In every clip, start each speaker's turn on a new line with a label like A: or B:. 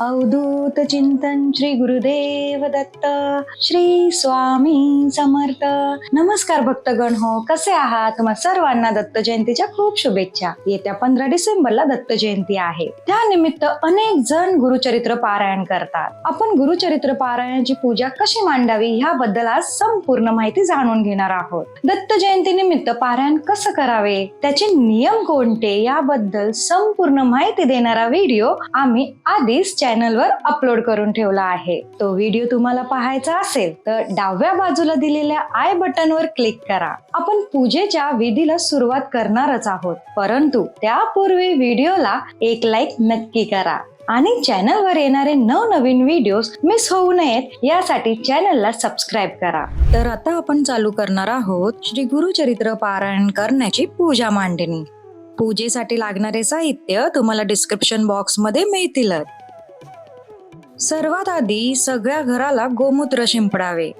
A: अवधूत चिंतन श्री गुरुदेव दत्त श्री स्वामी समर्थ. नमस्कार भक्तगण हो कसे आहात? तुम्हा सर्वांना दत्त जयंतीच्या खूप शुभेच्छा. येत्या पंधरा डिसेंबरला दत्त जयंती आहे. त्यानिमित्त अनेक जण गुरुचरित्र पारायण करतात. आपण गुरुचरित्र पारायणाची पूजा कशी मांडावी ह्याबद्दल आज संपूर्ण माहिती जाणून घेणार आहोत. दत्त जयंती निमित्त पारायण कसं करावे? त्याचे नियम कोणते? याबद्दल संपूर्ण माहिती देणारा व्हिडिओ आम्ही आधीच चॅनलवर अपलोड करून ठेवला आहे. तो व्हिडिओ तुम्हाला पाहायचा असेल तर डाव्या बाजूला दिलेल्या आय बटनवर क्लिक करा. आपण पूजेच्या विधीला सुरुवात करणारच आहोत परंतु त्यापूर्वी व्हिडिओला एक लाईक नक्की करा. आणि चॅनलवर येणारे नवनवीन व्हिडिओज मिस होऊ नयेत यासाठी चॅनलला सबस्क्राईब करा. तर आता आपण चालू करणार आहोत श्री गुरुचरित्र पारायण करण्याची पूजा मांडणी. पूजेसाठी लागणारे साहित्य तुम्हाला डिस्क्रिप्शन बॉक्समध्ये मिळतीलच. सर्वात आधी सगळ्या घराला गोमूत्र शिंपडावे.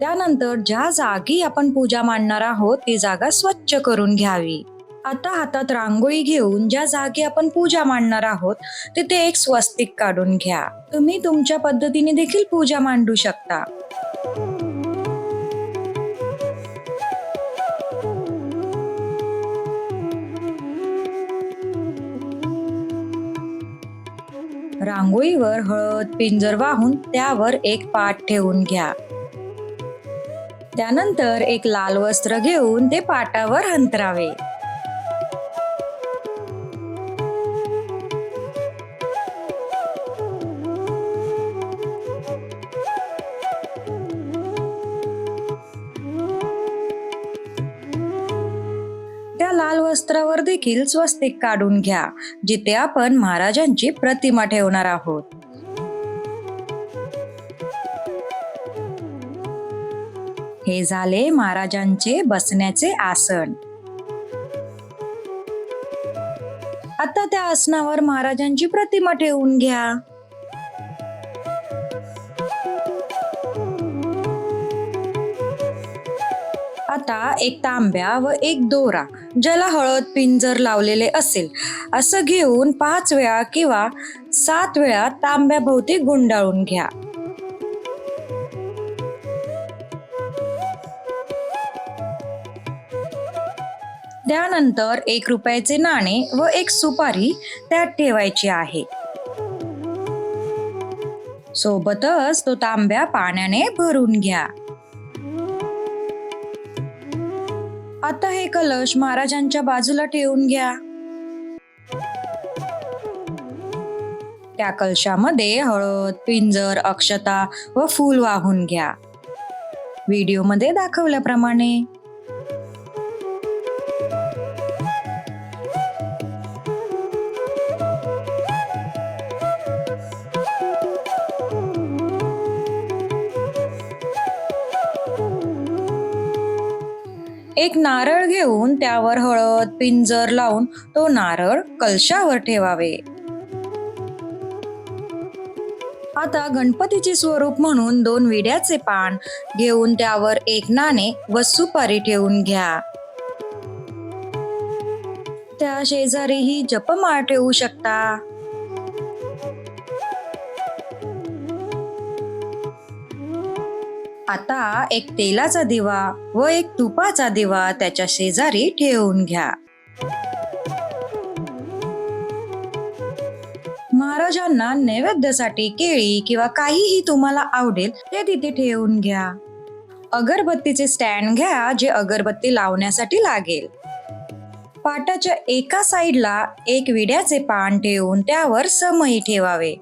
A: त्यानंतर ज्या जागी आपण पूजा मांडणार आहोत ती जागा स्वच्छ करून घ्यावी. आता हातात रांगोळी घेऊन ज्या जागी आपण पूजा मांडणार आहोत तिथे एक स्वस्तिक काढून घ्या. तुम्ही तुमच्या पद्धतीने देखील पूजा मांडू शकता. रांगोळीवर हळद पिंजर वाहून त्यावर एक पाट ठेवून घ्या. त्यानंतर एक लाल वस्त्र घेऊन ते पाटावर अंतरावे देखील स्वस्तिक काढून घ्या जिथे आपण महाराजांची प्रतिमा ठेवणार आहोत. हे झाले महाराजांचे बसण्याचे आसन. आता त्या आसनावर महाराजांची प्रतिमा ठेवून घ्या. आता एक तांब्या व एक दोरा ज्याला हळद पिंजर लावलेले असेल. असं घेऊन पाच वेळा किंवा सात वेळा तांब्याभोवती गुंडाळून घ्या. त्यानंतर एक रुपयाचे नाणे व एक सुपारी त्यात ठेवायची आहे. सोबतच तो तांब्या पाण्याने भरून घ्या. आता हे कलश महाराजांच्या बाजूला ठेवून घ्या. त्या कलशामध्ये हळद पिंजर अक्षता व फूल वाहून घ्या. व्हिडिओमध्ये दाखवल्याप्रमाणे एक नारळ घेऊन त्यावर हळद पिंजर लावून तो नारळ कलशावर ठेवावे. आता गणपतीचे स्वरूप म्हणून दोन विड्याचे पान घेऊन त्यावर एक नाणे व सुपारी ठेवून घ्या. त्या शेजारीही जपमाळ ठेवू शकता. आता एक तेलाचा दिवा व एक तुपाचा दिवा त्याच्या शेजारी ठेवून घ्या. महाराजांना नैवेद्यासाठी केळी किंवा काहीही तुम्हाला आवडेल ते तिथे ठेवून घ्या. अगरबत्तीचे स्टँड घ्या जे अगरबत्ती लावण्यासाठी लागेल. पाटाच्या एका साईडला एक विड्याचे पान ठेवून त्यावर समई ठेवावे.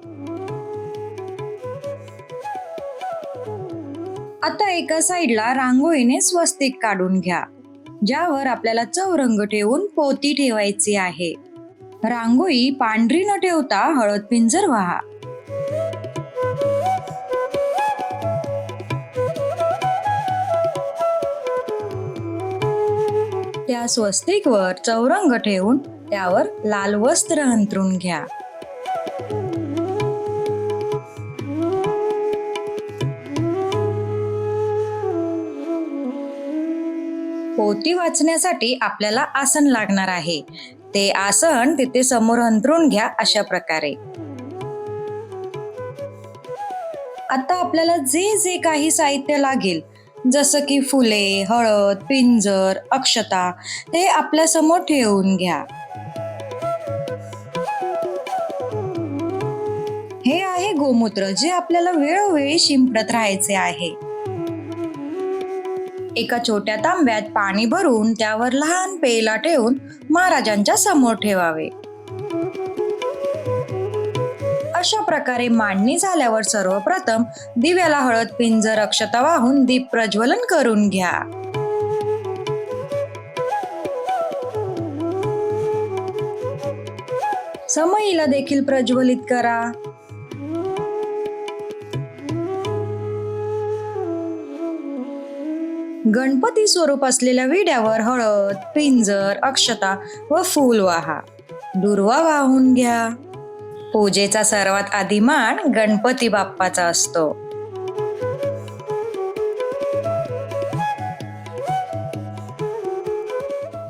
A: आता एका साईडला रांगोळीने स्वस्तिक काढून घ्या ज्यावर आपल्याला चौरंग ठेवून पोती ठेवायची आहे. रांगोळी पांढरी न ठेवता हळद पिंजर व्हा. त्या स्वस्तिकवर चौरंग ठेवून त्यावर लाल वस्त्र अंतरून घ्या. पोती वाचण्यासाठी आपल्याला आसन लागणार आहे. ते आसन तिथे समोर अंतरून घ्या अशा प्रकारे. आता आपल्याला जे जे काही साहित्य लागेल जसं की फुले हळद पिंजर अक्षता ते आपल्यासमोर ठेवून घ्या. हे आहे गोमूत्र जे आपल्याला वेळोवेळी शिंपडत राहायचे आहे. एका छोट्या तांब्यात पाणी भरून त्यावर लहान पेला ठेवून महाराजांच्या समोर ठेवावे. अशा प्रकारे मांडणी झाल्यावर सर्वप्रथम दिव्याला हळद पिंजर अक्षता वाहून दीप प्रज्वलन करून घ्या. समईला देखील प्रज्वलित करा. गणपती स्वरूप असलेल्या विड्यावर हळद पिंजर अक्षता व फूल वाहा. दुर्वा वाहून घ्या. पूजेचा सर्वात आधी मान गणपती बाप्पाचा असतो.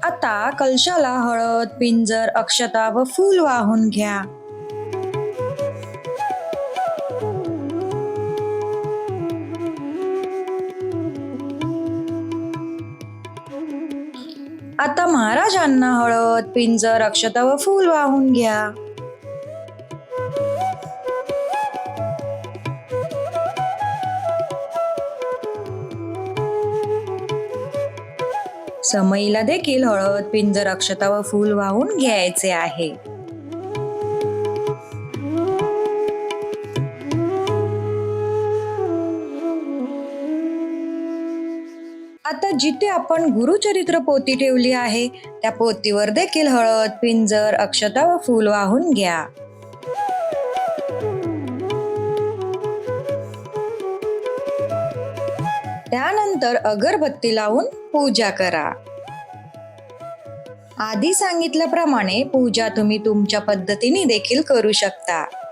A: आता कलशाला हळद पिंजर अक्षता व फूल वाहून घ्या. आता महाराजांना हळद पिंजर अक्षता व फूल वाहून घ्या. समईला देखील हळद पिंजर अक्षता व फूल वाहून घ्यायचे आहे. आता जिथे आपण गुरुचरित्र पोती ठेवली आहे त्या पोतीवर देखील हळद पिंजर अक्षता व फूल वाहून घ्या. त्यानंतर अगरबत्ती लावून पूजा करा. आधी सांगितल्याप्रमाणे पूजा तुम्ही तुमच्या पद्धतीने देखील करू शकता.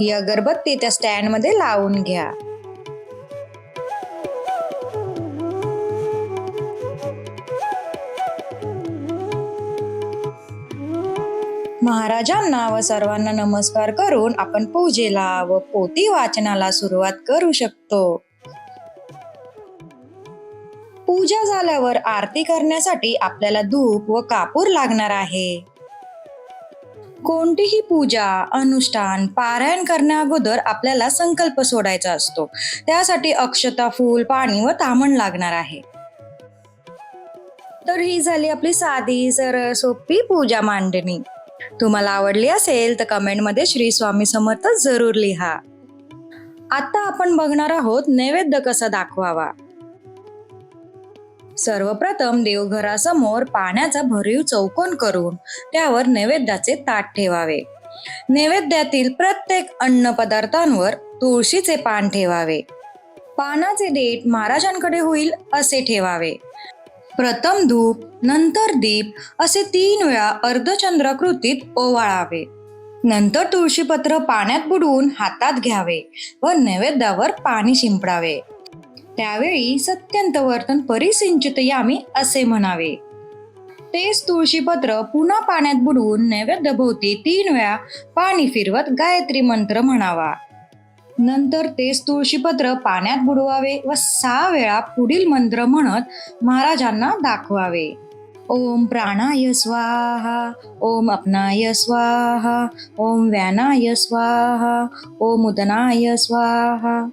A: ही अगरबत्ती त्या स्टँडमध्ये लावून घ्या. महाराजांना व सर्वांना नमस्कार करून आपण पूजेला व पोती वाचनाला सुरुवात करू शकतो. पूजा झाल्यावर आरती करण्यासाठी आपल्याला धूप व कापूर लागणार आहे. कोणतीही पूजा अनुष्ठान पारायण करण्या अगोदर आपल्याला संकल्प सोडायचा असतो. त्यासाठी अक्षता फूल पाणी व तामण लागणार आहे. तर ही झाली आपली साधी सरळ सोपी पूजा मांडणी. तुम्हाला आवडली असेल तर कमेंटमध्ये श्री स्वामी समर्थ जरूर लिहा. आता आपण बघणार आहोत नैवेद्य कसा दाखवावा. सर्वप्रथम देवघरासमोर पाण्याचा भरीव चौकोन करून त्यावर नैवेद्याचे ताट ठेवावे. नैवेद्यातील प्रत्येक अन्न पदार्थांवर तुळशीचे पान ठेवावे. पानाचे देठ महाराजांकडे होईल असे ठेवावे. प्रथम धूप नंतर दीप असे तीन वेळा अर्धचंद्राकृतीत ओवाळावे. नंतर तुळशीपत्र पाण्यात बुडवून हातात घ्यावे व नैवेद्यावर पाणी शिंपडावे. त्यावेळी सत्यंत वर्तन परिसिंचित यामी असे म्हणावे. तेच तुळशीपत्र पुन्हा पाण्यात बुडवून नैवेद्यभोवती तीन वेळा पाणी फिरवत गायत्री मंत्र म्हणावा. नंतर तेच तुळशीपत्र पाण्यात बुडवावे व सहा वेळा पुढील मंत्र म्हणत महाराजांना दाखवावे. ओम प्राणाय स्वाहा ओम अपनाय स्वाहा ओम व्यानाय स्वाहा ओम उदनाय स्वाहा.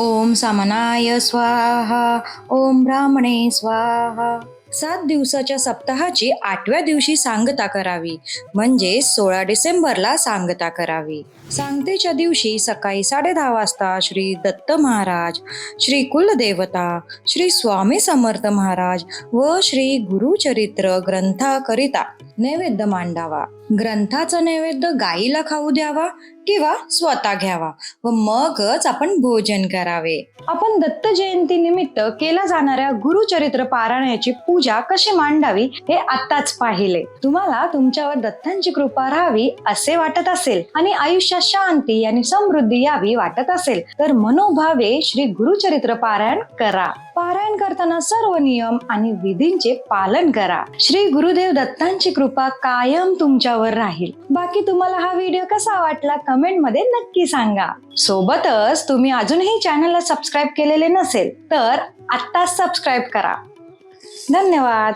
A: ओम समनाय स्वाहा ओम ब्राह्मणे स्वाहा. सात दिवसाच्या सप्ताहाची आठव्या दिवशी सांगता करावी म्हणजे सोळा डिसेंबरला सांगता करावी. सांगतेच्या दिवशी सकाळी साडे दहा वाजता श्री दत्त महाराज श्री कुलदेवता श्री स्वामी समर्थ महाराज व श्री गुरुचरित्र ग्रंथाकरिता नैवेद्य मांडावा. ग्रंथाचा नैवेद्य गाईला खाऊ द्यावा किंवा स्वतः घ्यावा व मगच आपण भोजन करावे. आपण दत्त जयंती निमित्त केल्या जाणाऱ्या गुरुचरित्र पारायणाची पूजा कशी मांडावी हे आताच पाहिले. तुम्हाला तुमच्यावर दत्तांची कृपा राहावी असे वाटत असेल आणि आयुष्यात शांती आणि समृद्धी यावी वाटत असेल तर मनोभावे श्री गुरुचरित्र पारायण करा. पारायण करताना सर्व नियम आणि विधींचे पालन करा. श्री गुरुदेव दत्तांची कृपा कायम तुमच्या तुमच्यावर राहील. बाकी तुम्हाला हा व्हिडिओ कसा वाटला कमेंटमध्ये नक्की सांगा. सोबतच तुम्ही अजूनही चॅनलला सबस्क्राईब केलेले नसेल तर आत्ताच सबस्क्राईब करा. धन्यवाद.